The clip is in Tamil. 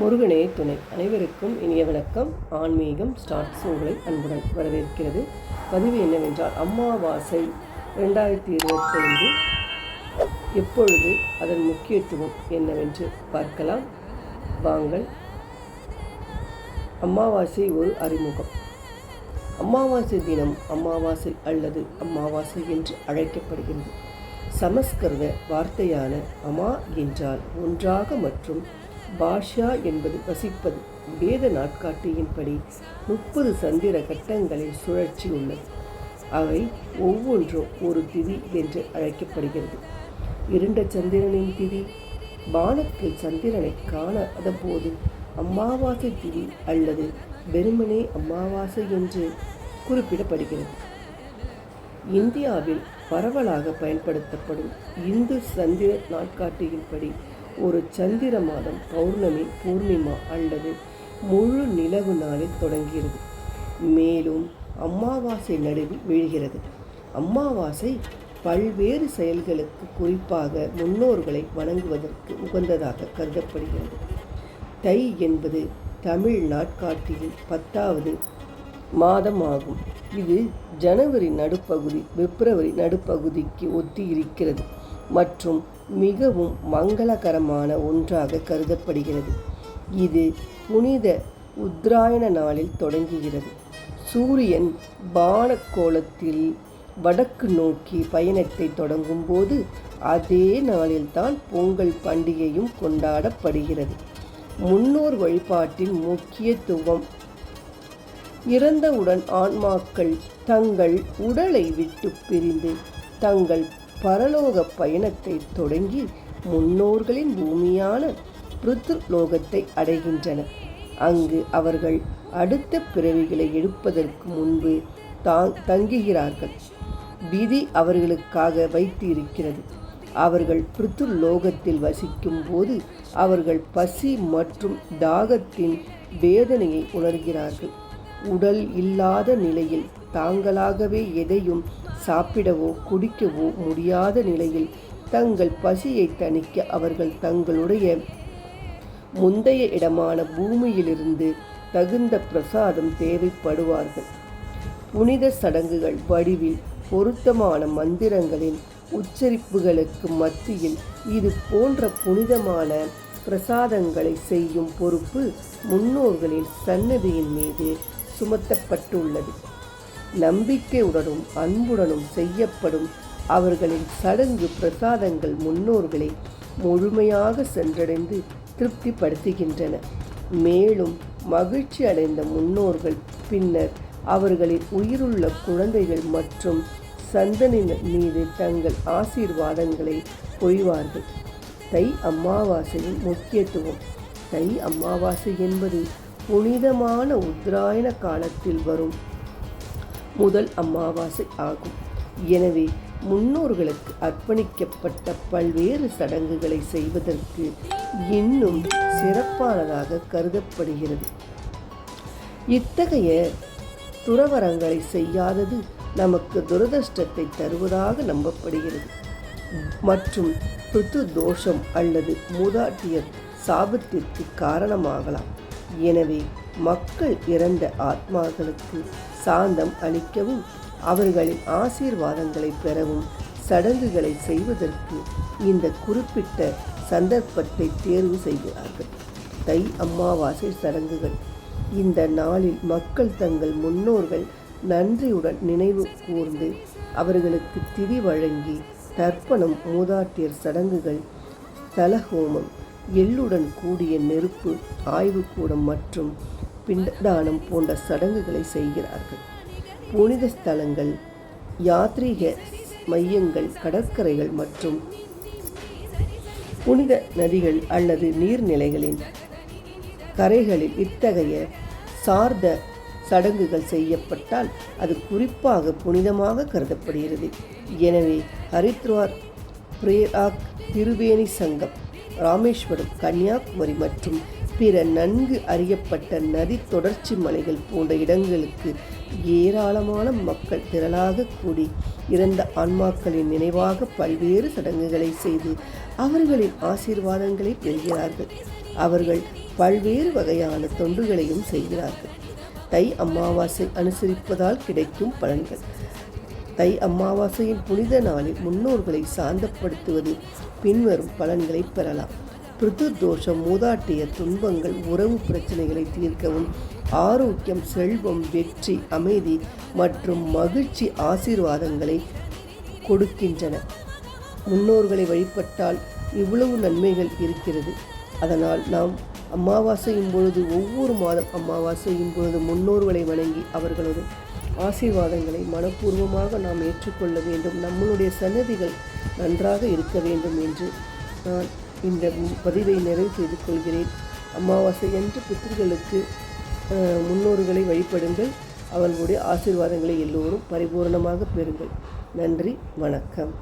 முருகனே துணை. அனைவருக்கும் இனிய வணக்கம். ஆன்மீகம் ஸ்டார்ட்ஸ் உங்களை அன்புடன் வரவேற்கிறது. பதிவு என்னவென்றால் அமாவாசை ரெண்டாயிரத்தி இருபத்தைந்து எப்பொழுது அதன் முக்கியத்துவம் என்னவென்று பார்க்கலாம். வாங்கள். அமாவாசை ஒரு அறிமுகம். அமாவாசை தினம் அமாவாசை அல்லது அமாவாசை என்று அழைக்கப்படுகிறது. சமஸ்கிருத வார்த்தையான அமா என்றால் ஒன்றாக மற்றும் பாஷா என்பது வசிப்பது. வேத நாட்காட்டியின்படி முப்பது சந்திர கட்டங்களில் சுழற்சி உள்ளது. அவை ஒவ்வொன்றும் ஒரு திதி என்று அழைக்கப்படுகிறது. இருண்ட சந்திரனின் திதி வானத்தில் சந்திரனை காணாத போது அமாவாசை திதி அல்லது வெறுமனே அமாவாசை என்று குறிப்பிடப்படுகிறது. இந்தியாவில் பரவலாக பயன்படுத்தப்படும் இந்து சந்திர நாட்காட்டியின்படி ஒரு சந்திர மாதம் பௌர்ணமி பூர்ணிமா அல்லது முழு நிலவு நாளில் தொடங்குகிறது. மேலும் அமாவாசை நடுவில் விழுகிறது. அமாவாசை பல்வேறு செயல்களுக்கு குறிப்பாக முன்னோர்களை வணங்குவதற்கு உகந்ததாக கருதப்படுகிறது. தை என்பது தமிழ் நாட்காட்டியில் பத்தாவது மாதமாகும். இது ஜனவரி நடுப்பகுதி பிப்ரவரி நடுப்பகுதிக்கு ஒத்தி இருக்கிறது மற்றும் மிகவும் மங்களகரமான ஒன்றாக கருதப்படுகிறது. இது புனித உத்ராயண நாளில் தொடங்குகிறது. சூரியன் பானக்கோலத்தில் வடக்கு நோக்கி பயணத்தை தொடங்கும் போது அதே நாளில்தான் பொங்கல் பண்டிகையும் கொண்டாடப்படுகிறது. முன்னோர் வழிபாட்டின் முக்கியத்துவம் இறந்தவுடன் ஆன்மாக்கள் தங்கள் உடலை விட்டு பிரிந்து தங்கள் பரலோக பயணத்தை தொடங்கி முன்னோர்களின் பூமியான பிருத்ருலோகத்தை அடைகின்றன. அங்கு அவர்கள் அடுத்த பிறவிகளை எடுப்பதற்கு முன்பு தாங் தங்குகிறார்கள். விதி அவர்களுக்காக வைத்து இருக்கிறது அவர்கள் பிருத்துலோகத்தில் வசிக்கும் போது அவர்கள் பசி மற்றும் தாகத்தின் வேதனையை உணர்கிறார்கள். உடல் இல்லாத நிலையில் தாங்களாகவே எதையும் சாப்பிடவோ குடிக்கவோ முடியாத நிலையில் தங்கள் பசியை தணிக்க அவர்கள் தங்களுடைய முந்தைய இடமான பூமியிலிருந்து தகுந்த பிரசாதம் தேவைப்படுவார்கள். புனித சடங்குகள் வடிவில் பொருத்தமான மந்திரங்களின் உச்சரிப்புகளுக்கு மத்தியில் இது போன்ற புனிதமான பிரசாதங்களை செய்யும் பொறுப்பு முன்னோர்களின் சன்னதியின் மீது சுமத்தப்பட்டுள்ளது. நம்பிக்கையுடனும் அன்புடனும் செய்யப்படும் அவர்களின் சடங்கு பிரசாதங்கள் முன்னோர்களை முழுமையாக சென்றடைந்து திருப்திப்படுத்துகின்றன. மேலும் மகிழ்ச்சி அடைந்த முன்னோர்கள் பின்னர் அவர்களின் உயிருள்ள குழந்தைகள் மற்றும் சந்தனின் மீது தங்கள் ஆசீர்வாதங்களை பொய்வார்கள். தை அமாவாசையின் முக்கியத்துவம். தை அமாவாசை என்பது புனிதமான உத்தராயண காலத்தில் வரும் முதல் அமாவாசை ஆகும். எனவே முன்னோர்களுக்கு அர்ப்பணிக்கப்பட்ட பல்வேறு சடங்குகளை செய்வதற்கு இன்னும் சிறப்பானதாக கருதப்படுகிறது. இத்தகைய துறவரங்களை செய்யாதது நமக்கு துரதிருஷ்டத்தை தருவதாக நம்பப்படுகிறது. மற்றும் துத்து தோஷம் அல்லது மூதாட்டியர் சாபத்திற்கு காரணமாகலாம். எனவே மக்கள் இறந்த ஆத்மாக்களுக்கு சாந்தம் அளிக்கவும் அவர்களின் ஆசீர்வாதங்களை பெறவும் சடங்குகளை செய்வதற்கு இந்த குறிப்பிட்ட சந்தர்ப்பத்தை தேர்வு செய்கிறார்கள். தை அமாவாசை சடங்குகள். இந்த நாளில் மக்கள் தங்கள் முன்னோர்கள் நன்றியுடன் நினைவு கூர்ந்து அவர்களுக்கு திதி வழங்கி தர்ப்பணம் மூதாட்டியர் சடங்குகள் தலஹோமம் எள்ளுடன் கூடிய நெருப்பு ஆய்வுக்கூடம் மற்றும் பிண்டதானம் போன்ற சடங்குகளை செய்கிறார்கள். புனித ஸ்தலங்கள் யாத்ரீக மையங்கள் கடற்கரைகள் மற்றும் புனித நதிகள் அல்லது நீர்நிலைகளின் கரைகளில் இத்தகைய சார்ந்த சடங்குகள் செய்யப்பட்டால் அது குறிப்பாக புனிதமாக கருதப்படுகிறது. எனவே ஹரித்வார் பிரேராக் திருவேணி சங்கம் ராமேஸ்வரம் கன்னியாகுமரி மற்றும் பிற நன்கு அறியப்பட்ட நதி தொடர்ச்சி மலைகள் போன்ற இடங்களுக்கு ஏராளமான மக்கள் திரளாக கூடி இறந்த ஆன்மாக்களின் நினைவாக பல்வேறு சடங்குகளை செய்து அவர்களின் ஆசீர்வாதங்களை பெறுகிறார்கள். அவர்கள் பல்வேறு வகையான தொண்டுகளையும் செய்கிறார்கள். தை அமாவாசை அனுசரிப்பதால் கிடைக்கும் பலன்கள். தை அமாவாசையின் புனித நாளில் முன்னோர்களை சாந்தப்படுத்துவது பின்வரும் பலன்களை பெறலாம். பிருது தோஷம் மூதாட்டிய துன்பங்கள் உறவு பிரச்சனைகளை தீர்க்கவும் ஆரோக்கியம் செல்வம் வெற்றி அமைதி மற்றும் மகிழ்ச்சி ஆசீர்வாதங்களை கொடுக்கின்றன. முன்னோர்களை வழிபட்டால் இவ்வளவு நன்மைகள் இருக்கிறது. அதனால் நாம் அமாவாசையும் பொழுது ஒவ்வொரு மாதம் அமாவாசையும் பொழுது முன்னோர்களை வணங்கி அவர்களது ஆசீர்வாதங்களை மனப்பூர்வமாக நாம் ஏற்றுக்கொள்ள வேண்டும். நம்மளுடைய சன்னதிகள் நன்றாக இருக்க வேண்டும் என்று நான் இந்த பதிவை நிறைவு செய்து கொள்கிறேன். அமாவாசை என்று பித்திர்களுக்கு முன்னோர்களை வழிபடுங்கள். அவர்களுடைய ஆசீர்வாதங்களை எல்லோரும் பரிபூரணமாக பெறுங்கள். நன்றி வணக்கம்.